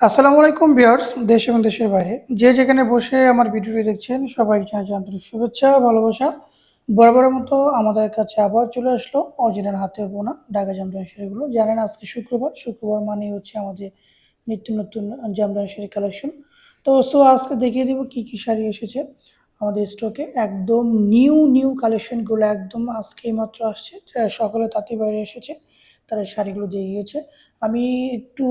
আসসালামু আলাইকুম বিয়ার্স দেশ এবং দেশের বাইরে। যে যেখানে বসে আমার ভিডিওটি দেখছেন সবাই জানাচ্ছি আন্তরিক শুভেচ্ছা ভালোবাসা। বরাবরের মতো আমাদের কাছে আবার চলে আসলো অরিজিনাল হাতে বোনা ঢাকা জামদানি শাড়িগুলো জানেন আজকে শুক্রবার শুক্রবার মানে হচ্ছে আমাদের নিত্য নতুন জামদানি শাড়ি কালেকশন তো সো আজকে দেখিয়ে দেবো কী কী শাড়ি এসেছে আমাদের স্টকে একদম নিউ নিউ কালেকশনগুলো একদম আজকেই মাত্র আসছে। সকালে তাঁতি বাইরে এসেছে। তারা শাড়িগুলো দিয়ে গিয়েছে। আমি একটু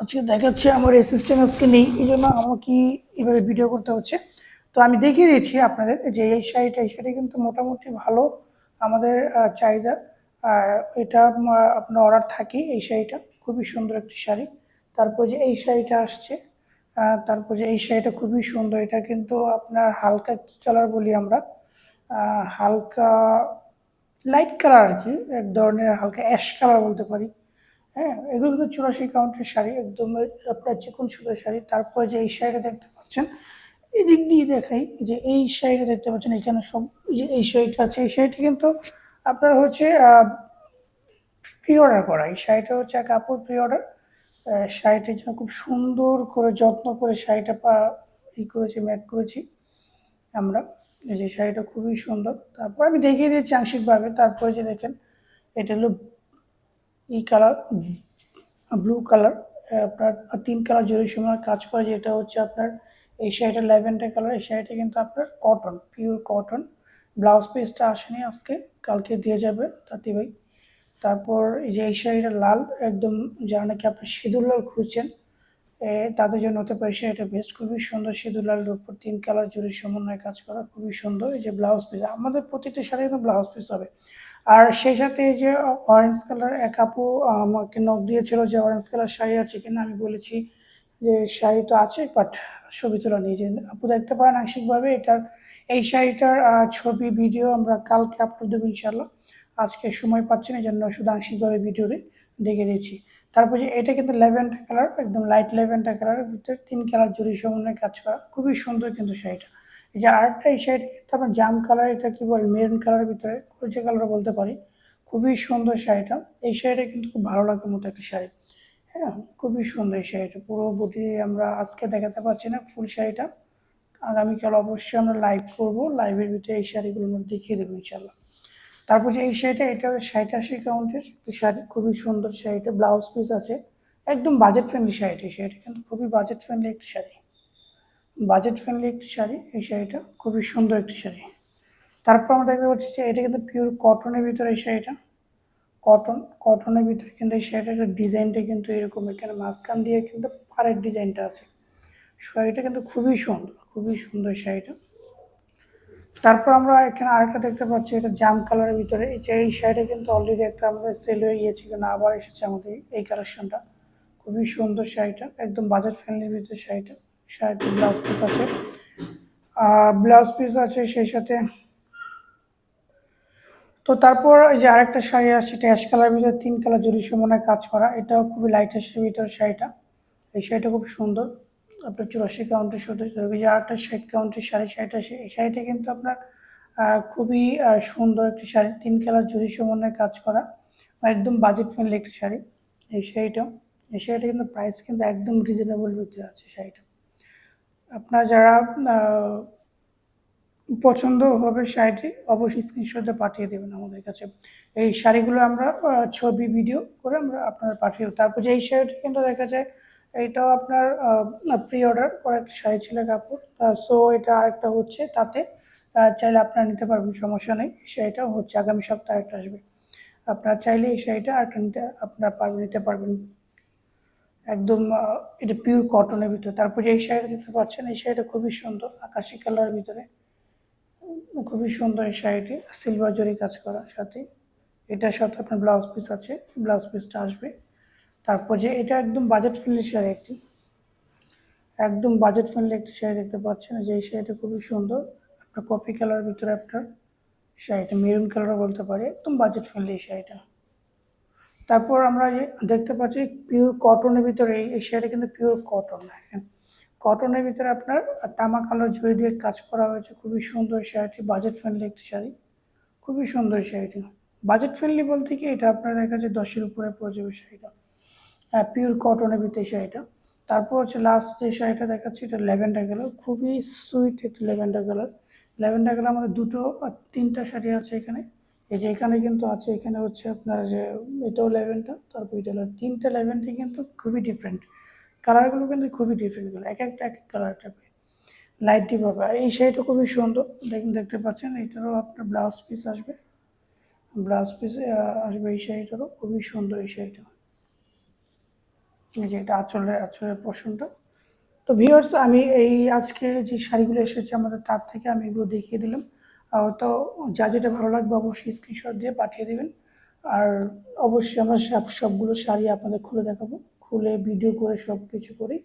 আজকে দেখাচ্ছি আমার অ্যাসিস্ট্যান্ট আজকে নেই, এই জন্য আমাকে এভাবে ভিডিও করতে হচ্ছে। তো আমি দেখিয়ে দিচ্ছি আপনাদের যে এই শাড়িটা, এই শাড়ি কিন্তু মোটামুটি ভালো আমাদের চাহিদা। এটা আপনার অর্ডার থাকে এই শাড়িটা, খুবই সুন্দর একটি শাড়ি। তারপর যে এই শাড়িটা আসছে তারপর যে এই শাড়িটা খুবই সুন্দর, এটা কিন্তু আপনার হালকা কি কালার বলি আমরা? হালকা লাইট কালার আর কি এক ধরনের হালকা অ্যাশ কালার বলতে পারি। হ্যাঁ এগুলো কিন্তু চুরাশি কাউন্টের শাড়ি, একদম আপনার চিকন সুতোর শাড়ি, তারপরে যে এই শাড়িটা দেখতে পাচ্ছেন, এদিক দিয়ে দেখাই যে এই শাড়িটা দেখতে পাচ্ছেন, এখানে সব যে এই শাড়িটা আছে, এই শাড়িটা কিন্তু আপনার হচ্ছে প্রি অর্ডার করা। এই শাড়িটা হচ্ছে কাপড় প্রি অর্ডার শাড়িটার জন্য খুব সুন্দর করে যত্ন করে শাড়িটা পা, ই করেছি, ম্যাট করেছি আমরা। যে শাড়িটা খুবই সুন্দর। তারপর আমি দেখিয়ে দিয়েছি আংশিকভাবে, তারপরে যে দেখেন, এটা হলো ই কালার ব্লু কালার। আপনার তিন কালার জরি সময় কাজ করে যেটা হচ্ছে আপনার, এই শাড়িটা ল্যাভেন্ডার কালার, এই শাড়িটা কিন্তু আপনার কটন পিওর কটন ব্লাউজ পিসটা আসেনি আজকে, কালকে দিয়ে যাবে তাতে ভাই। তারপর এই যে এই শাড়িটা লাল, একদম যারা নাকি আপনার সিঁদুর লাল খুঁজছেন তাদের জন্য হতে পারে সেটা বেস্ট খুবই সুন্দর সিঁদুর লালের উপর তিন কালার জুড়ি সমন্বয়ে কাজ করা, খুবই সুন্দর। এই যে ব্লাউজ পিস আমাদের প্রতিটি শাড়ি কিন্তু ব্লাউজ পিস হবে। আর সেই সাথে এই যে অরেঞ্জ কালার এক আপু, আমাকে নখ দিয়েছিল যে অরেঞ্জ কালার শাড়ি আছে কিনা, আমি বলেছি যে শাড়ি তো আছে বাট ছবি তোলা নিয়ে যে আপু দেখতে পারেন আংশিকভাবে এটার, এই শাড়িটার ছবি ভিডিও আমরা কালকে আপলোড দেবো ইনশাল্লাহ আজকে সময় পাচ্ছি না এই জন্য শুধু আংশিকভাবে ভিডিওতে দেখে দিয়েছি তারপর যে এটা কিন্তু ল্যাভেন্ডার কালার, একদম লাইট ল্যাভেন্ডার কালারের ভিতরে তিন কালার জুড়ি সমন্বয়ে কাজ করা। খুবই সুন্দর কিন্তু শাড়িটা। এই যে আরেকটা এই শাড়িটা আপনার জাম কালার, এটা কি বলে মেরুন কালারের ভিতরে কুচে কালার বলতে পারি। খুবই সুন্দর শাড়িটা। এই শাড়িটা কিন্তু খুব ভালো লাগার মতো একটা শাড়ি। হ্যাঁ খুবই সুন্দর এই শাড়িটা। পুরো বডি আমরা আজকে দেখাতে পারছি না ফুল শাড়িটা। আগামীকাল অবশ্যই আমরা লাইভ করব। লাইভের ভিতরে এই শাড়িগুলো আমরা দেখিয়ে দেবো ইনশাল্লাহ তারপর যে এই শাড়িটা, এটা ষাট আশি কাউন্টের। শাড়ি খুবই সুন্দর শাড়িটা ব্লাউজ পিস আছে। একদম বাজেট ফ্রেন্ডলি শাড়িটা, এই শাড়িটা কিন্তু খুবই বাজেট ফ্রেন্ডলি একটি শাড়ি। বাজেট ফ্রেন্ডলি একটি শাড়ি, এই শাড়িটা খুবই সুন্দর একটি শাড়ি। তারপর আমরা দেখতে পাচ্ছি যে এটা কিন্তু পিওর কটনের ভিতরে এই শাড়িটা। কটন কটনের ভিতরে কিন্তু এই শাড়িটার ডিজাইনটা কিন্তু এরকম। এখানে মাঝখান দিয়ে কিন্তু পাড়ের ডিজাইনটা আছে। শাড়িটা কিন্তু খুবই সুন্দর খুবই সুন্দর শাড়িটা। তারপর আমরা এখানে আরেকটা দেখতে পাচ্ছি, এটা জাম কালারের ভিতরে। এই যে এই শাড়িটা কিন্তু অলরেডি একটা আমাদের সেল হয়ে গিয়েছে কিন্তু আবার এসেছে আমাদের এই কালেকশনটা খুবই সুন্দর শাড়িটা, একদম বাজেট ফ্রেন্ডলির ভিতরে শাড়িটা। শাড়িতে ব্লাউজ পিস আছে। ব্লাউজ পিস আছে সেই সাথে। তো তারপর এই যে আরেকটা শাড়ি আসছে এটা অ্যাশ কালার ভিতরে, তিন কালার জরি সমানে কাজ করা। এটাও খুবই লাইট অ্যাশের ভিতরে শাড়িটা। এই শাড়িটা খুব সুন্দর। আপনার চুরাশি এই যে আরেকটা ষাট কাউন্টের শাড়ি শাড়িটা সে- এই শাড়িটা কিন্তু আপনার খুবই সুন্দর একটি শাড়ি, তিন কালার জরি সমন্বয়ে কাজ করা, একদম বাজেট ফ্রেন্ডলি একটি শাড়ি। এই শাড়িটা এই শাড়িটা কিন্তু প্রাইস কিন্তু একদম রিজনেবল ভিতরে আছে শাড়িটা। আপনার যারা পছন্দ হবে শাড়িটি, অবশ্যই স্ক্রিনশটে পাঠিয়ে দেবেন আমাদের কাছে। এই শাড়িগুলো আমরা ছবি ভিডিও করে আমরা আপনারা পাঠিয়ে দেবো। তারপর যে এই শাড়িটা কিন্তু দেখা যায় এইটাও আপনার প্রি অর্ডার করা একটা শাড়ি ছিল কাপড়। সো এটা আরেকটা হচ্ছে তাতে চাইলে আপনারা নিতে পারবেন, সমস্যা নেই। শাড়িটা হচ্ছে আগামী সপ্তাহে একটা আসবে। আপনারা চাইলে এই শাড়িটা আরেকটা নিতে, আপনারা পারবেন নিতে পারবেন। একদম এটা পিওর কটনের ভিতরে। তারপর যে এই শাড়িটা দিতে পারছেন এই শাড়িটা খুবই সুন্দর, আকাশি কালারের ভিতরে। খুবই সুন্দর এই শাড়িটি সিলভার জরি কাজ করা সাথে। এটার সাথে আপনার ব্লাউজ পিস আছে ব্লাউজ পিসটা আসবে। তারপর যে এটা একদম বাজেট ফ্রেন্ডলি শাড়ি একটি। একদম বাজেট ফ্রেন্ডলি একটি শাড়ি দেখতে পাচ্ছেন। যে এই শাড়িটা খুবই সুন্দর। আপনার কফি কালার ভিতরে আপনার শাড়িটা মেরুন কালারও বলতে পারি। একদম বাজেট ফ্রেন্ডলি এই শাড়িটা তারপর আমরা যে দেখতে পাচ্ছি পিওর কটনের ভিতরে এই- শাড়িটা কিন্তু পিওর কটন হ্যাঁ। কটনের ভিতরে আপনার তামা কালার জড়ি দিয়ে কাজ করা হয়েছে। খুবই সুন্দর শাড়িটি বাজেট ফ্রেন্ডলি একটি শাড়ি খুবই সুন্দর শাড়িটি বাজেট ফ্রেন্ডলি বলতে কি? এটা আপনার দেখা যাচ্ছে দশের উপরে পড়ে যাবে শাড়িটা পিওর কটনের ভিতরে শাড়িটা। তারপর হচ্ছে লাস্ট যে শাড়িটা দেখাচ্ছি, এটা ল্যাভেন্ডার কালার খুবই সুইট একটা ল্যাভেন্ডার কালার ল্যাভেন্ডার কালার আমাদের দুটো তিনটা শাড়ি আছে এখানে। এই যে এখানে কিন্তু আছে, এখানে হচ্ছে আপনার যে এটাও ল্যাভেন্ডার তারপর এটা তিনটা ল্যাভেন্ডার কিন্তু খুবই ডিফারেন্ট কালারগুলো কিন্তু খুবই ডিফারেন্ট কালার এক একটা, এক এক কালার টাইপের লাইট ডিপ হবে। আর এই শাড়িটা খুবই সুন্দর দেখুন দেখতে পাচ্ছেন, এটারও আপনার ব্লাউজ পিস আসবে। ব্লাউজ পিস আসবে এই শাড়িটারও, খুবই সুন্দর এই শাড়িটা। যে এটা আঁচলের আঁচলের পোর্শনটা তো ভিউয়ার্স আমি এই আজকে যে শাড়িগুলো এসেছে আমাদের তার থেকে আমি এগুলো দেখিয়ে দিলাম। তো যা যেটা ভালো লাগবে অবশ্যই স্ক্রিনশট দিয়ে পাঠিয়ে দেবেন। আর অবশ্যই আমরা সব, সবগুলো শাড়ি আপনাদের খুলে দেখাবো। খুলে ভিডিও করে সব কিছু করি,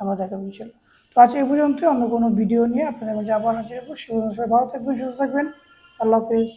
আমরা দেখাবো ইনশাল্লাহ তো আজ এই পর্যন্ত অন্য কোনো ভিডিও নিয়ে আপনাদের মাঝে আবার হাজির হব। সে সবাই ভালো থাকবেন, সুস্থ থাকবেন। আল্লাহ হাফেজ।